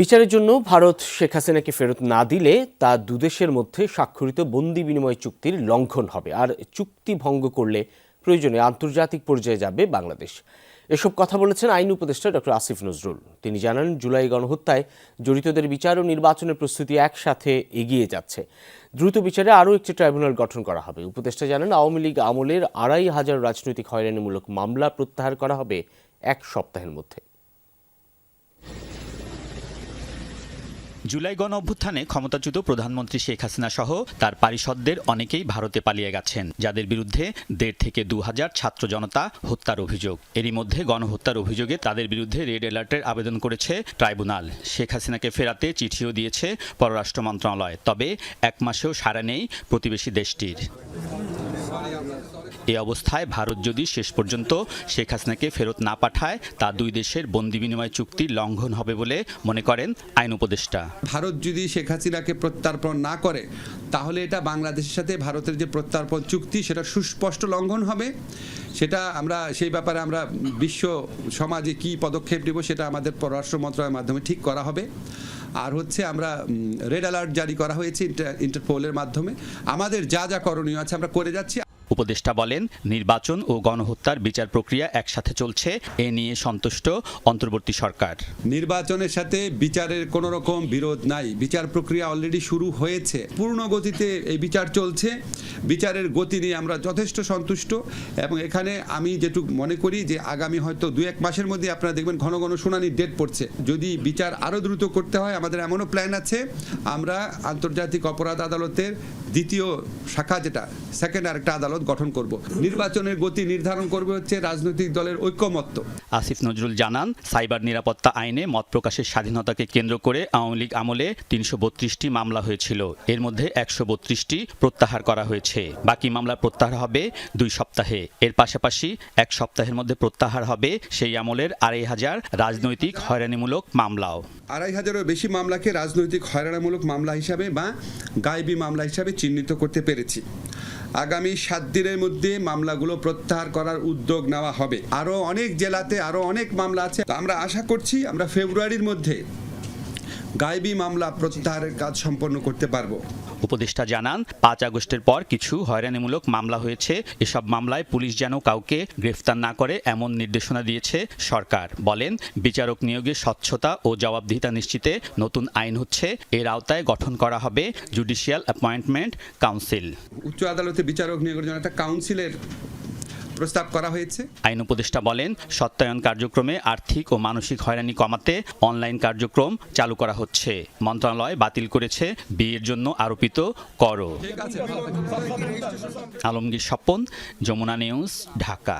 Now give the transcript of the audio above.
বিচারের জন্য ভারত শেখ হাসিনাকে ফেরত না দিলে তা দুদেশের মধ্যে স্বাক্ষরিত বন্দি বিনিময় চুক্তির লঙ্ঘন হবে। আর চুক্তি ভঙ্গ করলে প্রয়োজনে আন্তর্জাতিক পর্যায়ে যাবে বাংলাদেশ। এসব কথা বলেছেন আইন উপদেষ্টা ডক্টর আসিফ নজরুল। তিনি জানান, জুলাই গণহত্যায় জড়িতদের বিচার ও নির্বাচনের প্রস্তুতি একসাথে এগিয়ে যাচ্ছে। দ্রুত বিচারে আরও একটি ট্রাইব্যুনাল গঠন করা হবে। উপদেষ্টা জানান, আওয়ামী লীগ আমলের আড়াই হাজার রাজনৈতিক হয়রানিমূলক মামলা প্রত্যাহার করা হবে এক সপ্তাহের মধ্যে। জুলাই গণ অভ্যুত্থানে ক্ষমতাচ্যুত প্রধানমন্ত্রী শেখ হাসিনা সহ তার পারিষদদের অনেকেই ভারতে পালিয়ে গেছেন, যাদের বিরুদ্ধে দেড় থেকে দু হাজার ছাত্র জনতা হত্যার অভিযোগ। এরই মধ্যে গণহত্যার অভিযোগে তাদের বিরুদ্ধে রেড অ্যালার্টের আবেদন করেছে ট্রাইব্যুনাল। শেখ হাসিনাকে ফেরাতে চিঠিও দিয়েছে পররাষ্ট্র মন্ত্রণালয়, তবে এক মাসেও সাড়া নেই প্রতিবেশী দেশটির। এ অবস্থায় ভারত যদি শেষ পর্যন্ত শেখ হাসিনাকে ফেরত না পাঠায়, তা দুই দেশের বন্দি বিনিময় চুক্তি লঙ্ঘন হবে বলে মনে করেন আইন উপদেষ্টা। ভারত যদি শেখ হাসিনাকে প্রত্যার্পণ না করে, তাহলে এটা বাংলাদেশের সাথে ভারতের যে প্রত্যার্পণ চুক্তি, সেটা সুস্পষ্ট লঙ্ঘন হবে। সেটা আমরা, সেই ব্যাপারে আমরা বিশ্ব সমাজে কি পদক্ষেপ নেব, সেটা আমাদের পররাষ্ট্র মন্ত্রণালয়ের মাধ্যমে ঠিক করা হবে। আর হচ্ছে আমরা রেড অ্যালার্ট জারি করা হয়েছে ইন্টার, ইন্টারপোলের মাধ্যমে। আমাদের যা যা করণীয় আছে আমরা করে যাচ্ছি। উপদেষ্টা বলেন, নির্বাচন ও গণহত্যার বিচার প্রক্রিয়া একসাথে চলছে, এ নিয়ে সন্তুষ্ট অন্তর্বর্তী সরকার। নির্বাচনের সাথে বিচারের কোনো রকম বিরোধ নাই। বিচার প্রক্রিয়া অলরেডি শুরু হয়েছে। পূর্ণ গতিতে এই বিচার চলছে। বিচারের গতি নিয়ে আমরা যথেষ্ট সন্তুষ্ট এবং এখানে আমি যেটুকু মনে করি যে আগামী হয়তো দু এক মাসের মধ্যে আপনারা দেখবেন ঘন ঘন শুনানির ডেট পড়ছে। যদি বিচার আরও দ্রুত করতে হয়, আমাদের এমনও প্ল্যান আছে, আমরা আন্তর্জাতিক অপরাধ আদালতের দ্বিতীয় শাখা যেটা সেকেন্ড আরেকটা আদালত গঠন করব। নির্বাচনের গতি নির্ধারণ করবে হচ্ছে রাজনৈতিক দলের ঐক্যমত্য আসিফ নজরুল জানান সাইবার নিরাপত্তা আইনে মত প্রকাশের স্বাধীনতাকে কেন্দ্র করে আওয়ামী লীগ আমলে তিনশো বত্রিশটি মামলা হয়েছিল। এর মধ্যে একশো বত্রিশটি প্রত্যাহার করা হয়েছে। বাকি মামলা প্রত্যাহার হবে দুই সপ্তাহে। এর পাশাপাশি এক সপ্তাহের মধ্যে প্রত্যাহার হবে সেই আমলের আড়াই হাজার রাজনৈতিক হয়রানিমূলক মামলাও। আড়াই হাজারেরও বেশি মামলাকে রাজনৈতিক হয়রানামূলক মামলা হিসাবে বা গায়েবী মামলা হিসাবে চিহ্নিত করতে পেরেছি। আগামী সাত দিনের মধ্যে মামলাগুলো প্রত্যাহার করার উদ্যোগ নেওয়া হবে। আরও অনেক জেলাতে আরও অনেক মামলা আছে। আমরা আশা করছি আমরা ফেব্রুয়ারির মধ্যে গায়েবী মামলা প্রত্যাহারের কাজ সম্পন্ন করতে পারব। উপদেষ্টা জানান পাঁচ আগস্টের পর কিছু হয়রানিমূলক মামলা হয়েছে। এসব মামলায় পুলিশ যেন কাউকে গ্রেফতার না করে এমন নির্দেশনা দিয়েছে সরকার। বলেন বিচারক নিয়োগে স্বচ্ছতা ও জবাবদিহিতা নিশ্চিতে নতুন আইন হচ্ছে। এর আওতায় গঠন করা হবে জুডিশিয়াল অ্যাপয়েন্টমেন্ট কাউন্সিল। উচ্চ আদালতে বিচারক নিয়োগের জন্য একটা কাউন্সিলের প্রস্তাব করা হয়েছে। আইন উপদেষ্টা বলেন সত্যায়ন কার্যক্রমে আর্থিক ও মানসিক হয়রানি কমাতে অনলাইন কার্যক্রম চালু করা হচ্ছে। মন্ত্রণালয় বাতিল করেছে বিয়ের জন্য আরোপিত কর। আলমগীর স্বপন যমুনা নিউজ ঢাকা।